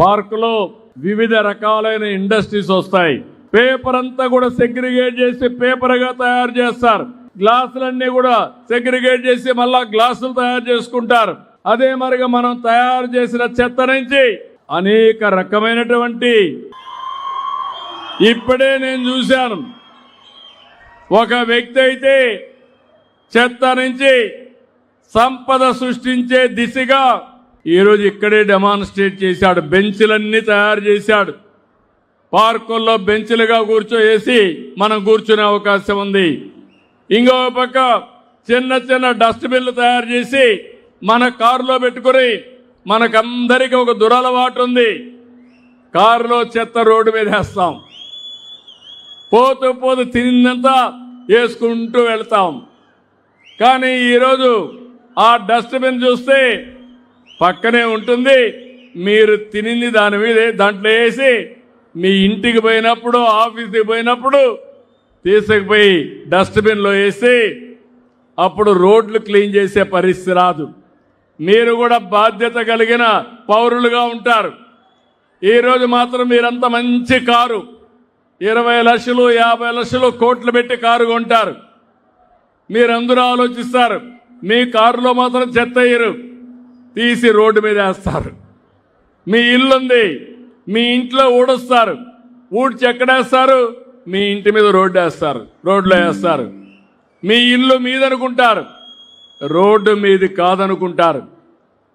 పార్కులో వివిధ రకాలైన ఇండస్ట్రీస్ వస్తాయి. పేపర్ అంతా కూడా సెగ్రిగేట్ చేసి పేపర్గా తయారు చేస్తారు. గ్లాసులన్నీ కూడా సెగ్రిగేట్ చేసి మళ్ళా గ్లాసులు తయారు చేసుకుంటారు. అదే మరిగా మనం తయారు చేసిన చెత్త నుంచి అనేక రకమైనటువంటి ఇప్పుడే నేను చూశాను. ఒక వ్యక్తి అయితే చెత్త నుంచి సంపద సృష్టించే దిశగా ఈరోజు ఇక్కడే డెమాన్స్ట్రేట్ చేశాడు. బెంచ్లన్నీ తయారు చేశాడు. పార్కుల్లో బెంచ్లుగా కూర్చోవేసి మనం కూర్చునే అవకాశం ఉంది. ఇంకో పక్క చిన్న చిన్న డస్ట్బిన్లు తయారు చేసి మన కారులో పెట్టుకుని మనకందరికీ ఒక దురలవాటు ఉంది. కారులో చెత్త రోడ్డు మీద వేస్తాం. పోతూ పోతూ తినిందంతా వేసుకుంటూ వెళ్తాం. కానీ ఈరోజు ఆ డస్ట్బిన్ చూస్తే పక్కనే ఉంటుంది. మీరు తినింది దాని మీద దాంట్లో వేసి మీ ఇంటికి పోయినప్పుడు ఆఫీస్కి పోయినప్పుడు తీసుకుపోయి డస్ట్బిన్లో వేసి అప్పుడు రోడ్లు క్లీన్ చేసే పరిస్థితి రాదు. మీరు కూడా బాధ్యత కలిగిన పౌరులుగా ఉంటారు. ఈరోజు మాత్రం మీరంత మంచి కారు. ఇరవై లక్షలు యాభై లక్షలు కోట్లు పెట్టి కారు కొంటారు. మీరందరూ ఆలోచిస్తారు. మీ కారులో మాత్రం చెత్త వేయరు. తీసి రోడ్డు మీద వేస్తారు. మీ ఇల్లుంది మీ ఇంట్లో ఊడుస్తారు. ఊడ్చి ఎక్కడేస్తారు? మీ ఇంటి మీద రోడ్డు వేస్తారు. రోడ్లో వేస్తారు. మీ ఇల్లు మీదనుకుంటారు. రోడ్డు మీది కాదనుకుంటారు.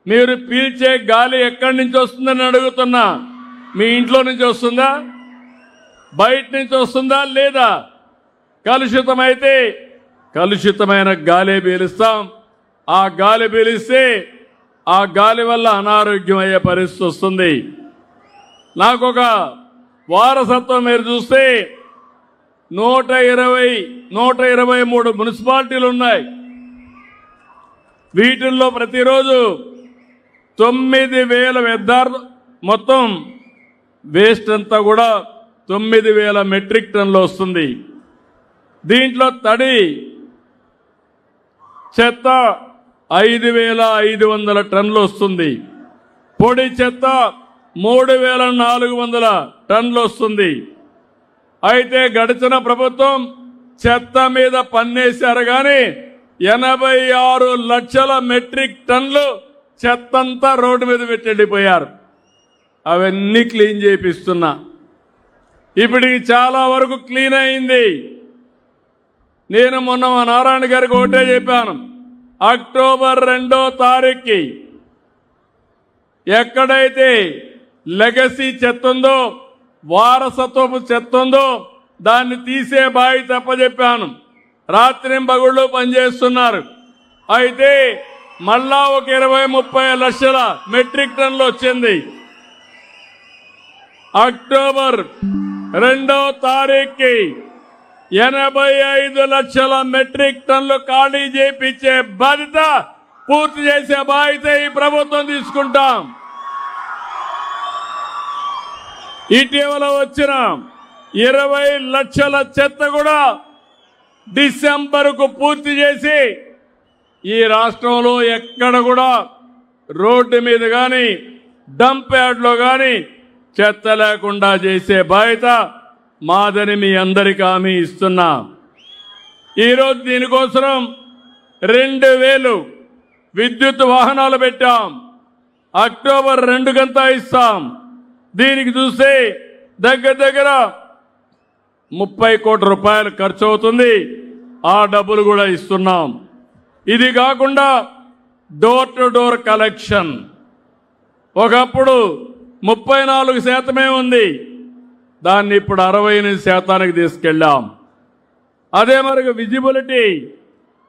మీరు పీల్చే గాలి ఎక్కడి నుంచి వస్తుందని అడుగుతున్నా? మీ ఇంట్లో నుంచి వస్తుందా? బయట నుంచి వస్తుందా లేదా? కలుషితమైతే కలుషితమైన గాలి పీలుస్తాం. ఆ గాలి పీలిస్తే ఆ గాలి వల్ల అనారోగ్యం అయ్యే పరిస్థితి వస్తుంది. నాకు ఒక వారసత్వం మీరు చూస్తే నూట ఇరవై నూట ఇరవై మూడు మున్సిపాలిటీలు ఉన్నాయి. వీటిల్లో ప్రతిరోజు తొమ్మిది వేల వ్యర్థార్థ మొత్తం వేస్ట్ అంతా కూడా తొమ్మిది వేల మెట్రిక్ టన్లు వస్తుంది. దీంట్లో తడి చెత్త ఐదు వేల ఐదు వందల టన్నులు వస్తుంది. పొడి చెత్త మూడు వేల నాలుగు వందల టన్నులు వస్తుంది. అయితే గడిచిన ప్రభుత్వం చెత్త మీద పన్నేశారు కానీ ఎనభై ఆరు లక్షల మెట్రిక్ టన్లు చెత్తంతా రోడ్డు మీద పెట్టి అవన్నీ క్లీన్ చేపిస్తున్నా. ఇప్పటికి చాలా వరకు క్లీన్ అయింది. నేను మొన్న మా నారాయణ గారికి ఒకటే చెప్పాను. అక్టోబర్ రెండో తారీఖుకి ఎక్కడైతే లెగసీ చెత్త ఉందో వారసత్వపు చెత్త ఉందో దాన్ని తీసే బాయి తప్పజెప్పాను రాత్రి పగుళ్ళు పనిచేస్తున్నారు. అయితే మళ్ళా ఒక ఇరవై ముప్పై లక్షల మెట్రిక్ టన్లు వచ్చింది. అక్టోబర్ రెండో తారీఖుకి ఎనభై ఐదు లక్షల మెట్రిక్ టన్లు ఖాళీ చేపించే బాధ్యత పూర్తి చేసే బాధ్యత ఈ ప్రభుత్వం తీసుకుంటాం. ఇటీవల వచ్చిన ఇరవై లక్షల చెత్త కూడా డిసెంబర్కు పూర్తి చేసి ఈ రాష్ట్రంలో ఎక్కడ కూడా రోడ్డు మీద కానీ డంప్ యార్డ్లో కానీ చెత్త లేకుండా చేసే బాధ్యత మాదని మీ అందరికీ హామీ ఇస్తున్నా. ఈరోజు దీనికోసం రెండు వేలు విద్యుత్ వాహనాలు పెట్టాం. అక్టోబర్ రెండు గంతా ఇస్తాం. దీనికి చూస్తే దగ్గర దగ్గర ముప్పై కోట్ల రూపాయలు ఖర్చు అవుతుంది. ఆ డబ్బులు కూడా ఇస్తున్నాం. ఇది కాకుండా డోర్ టు డోర్ కలెక్షన్ ఒకప్పుడు ముప్పై నాలుగు శాతమే ఉంది. దాన్ని ఇప్పుడు అరవై ఎనిమిది శాతానికి తీసుకెళ్ళాం. అదే మరి విజిబిలిటీ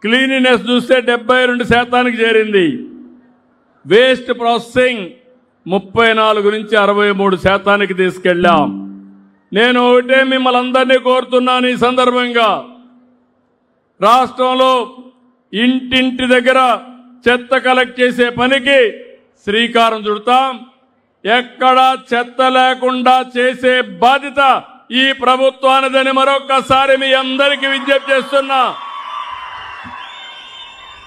క్లీనినెస్ చూస్తే డెబ్బై రెండు శాతానికి చేరింది. వేస్ట్ ప్రాసెసింగ్ ముప్పై నాలుగు నుంచి అరవై మూడు శాతానికి తీసుకెళ్ళాం. నేను ఒకటే మిమ్మల్ని అందరినీ కోరుతున్నాను ఈ సందర్భంగా. రాష్ట్రంలో ఇంటింటి దగ్గర చెత్త కలెక్ట్ చేసే పనికి శ్రీకారం చుడతాం. ఎక్కడా చెత్త లేకుండా చేసే బాధ్యత ఈ ప్రభుత్వానిదని మరొక్కసారి మీ అందరికీ విజ్ఞప్తి చేస్తున్నా.